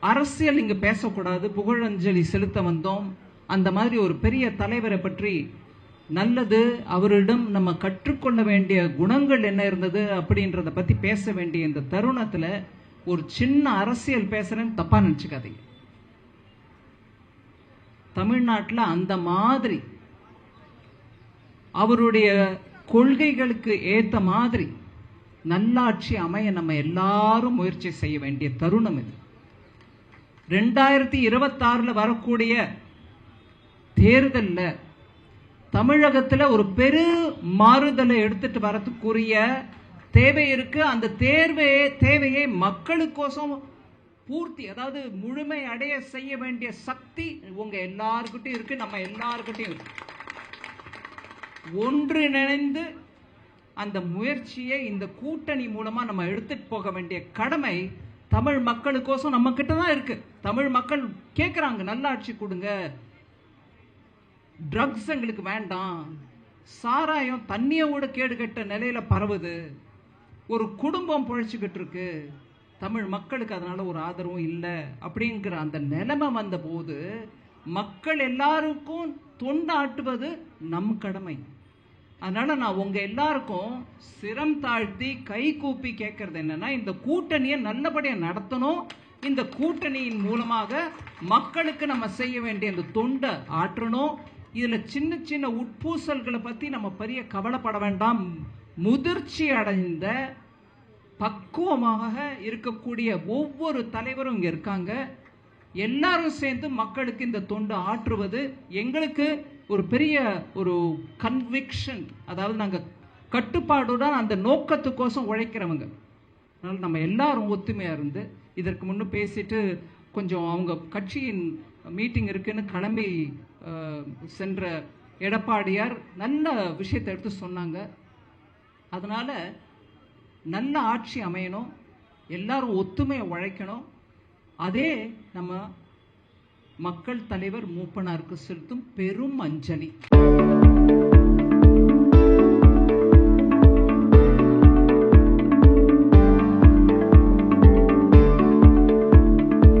அரசியல் இங்கே பேசக்கூடாது புகழஞ்சலி செலுத்த வந்தோம். அந்த மாதிரி ஒரு பெரிய தலைவரை பற்றி நல்லது அவரிடம் நம்ம கற்றுக்கொள்ள வேண்டிய குணங்கள் என்ன இருந்தது அப்படின்றத பத்தி பேச வேண்டிய இந்த தருணத்துல ஒரு சின்ன அரசியல் பேசுறேன்னு தப்பா நினைச்சுக்காதீங்க. தமிழ்நாட்டில் அந்த மாதிரி அவருடைய கொள்கைகளுக்கு ஏத்த மாதிரி நல்லாட்சி அமைய நம்ம எல்லாரும் முயற்சி செய்ய வேண்டிய தருணம் இது. ரெண்டாயிரத்தி இருபத்தாறுல வரக்கூடிய தேர்தலில் தமிழகத்தில் ஒரு பெரு மாறுதலை எடுத்துட்டு வரத்துக்குரிய தேவை இருக்கு. அந்த தேர்வையே தேவையை மக்களுக்கோசம் பூர்த்தி அதாவது முழுமை அடைய செய்ய வேண்டிய சக்தி உங்க எல்லாருக்கிட்டையும் இருக்கு நம்ம எல்லாருக்கிட்டையும் இருக்கு. ஒன்றிணைந்து அந்த முயற்சியை இந்த கூட்டணி மூலமா நம்ம எடுத்துட்டு போக வேண்டிய கடமை தமிழ் மக்களுக்கோசம் நம்ம கிட்ட தான் இருக்கு. தமிழ் மக்கள் கேட்குறாங்க நல்லாட்சி கொடுங்க. ட்ரக்ஸ் எங்களுக்கு வேண்டாம். சாராயம் தண்ணியை விட கேடு கெட்ட நிலையில பரவுது. ஒரு குடும்பம் பொழைச்சிக்கிட்டு இருக்கு தமிழ் மக்களுக்கு அதனால ஒரு ஆதரவும் இல்லை அப்படிங்கிற அந்த நிலைமை வந்த போது மக்கள் எல்லாருக்கும் தொண்டாட்டுவது நம் கடமை. அதனால நான் உங்க எல்லாருக்கும் சிரம் தாழ்த்தி கை கூப்பி கேட்கறது என்னன்னா இந்த கூட்டணியை நல்லபடியாக நடத்தணும். இந்த கூட்டணியின் மூலமாக மக்களுக்கு நம்ம செய்ய வேண்டிய இந்த தொண்டை ஆற்றணும். இதில் சின்ன சின்ன உட்பூசல்களை பற்றி நம்ம பெரிய கவலைப்பட வேண்டாம். முதிர்ச்சி அடைந்த பக்குவமாக இருக்கக்கூடிய ஒவ்வொரு தலைவரும் இங்கே இருக்காங்க. எல்லாரும் சேர்ந்து மக்களுக்கு இந்த தொண்டு ஆற்றுவது எங்களுக்கு ஒரு பெரிய ஒரு கன்விக்ஷன் அதாவது நாங்கள் கட்டுப்பாடுடன் அந்த நோக்கத்துக்கோசம் உழைக்கிறவங்க. அதனால் நம்ம எல்லாரும் ஒத்துமையாக இருந்து இதற்கு முன்னே பேசிட்டு கொஞ்சம் அவங்க கட்சியின் மீட்டிங் இருக்குன்னு கிளம்பி சென்ற எடப்பாடியார் நல்ல விஷயத்தை எடுத்து சொன்னாங்க. அதனால் நல்ல ஆட்சி அமையணும். எல்லாரும் ஒத்துமையை உழைக்கணும். அதே நம்ம மக்கள் தலைவர் மூப்பனாருக்கு செலுத்தும் பெரும் அஞ்சலி.